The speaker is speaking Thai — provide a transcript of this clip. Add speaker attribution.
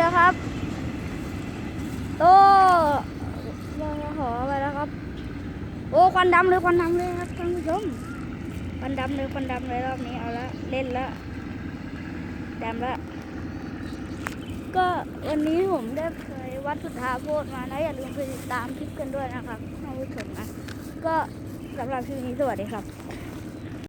Speaker 1: แล้วครับโตยังขอไปแล้วครับ โอ้ควันดำเลยควันดำเลยครับท่านผู้ชมควันดำเลยควันดำเลยรอบนี้เอาละเล่นละดำละก็วันนี้ผมได้เคยวัดสุทธาโพธมานะอย่าลืมไปติดตามคลิปกันด้วยนะครับท่านผู้ชมนะก็สำหรับคลิปนี้สวัสดีครับ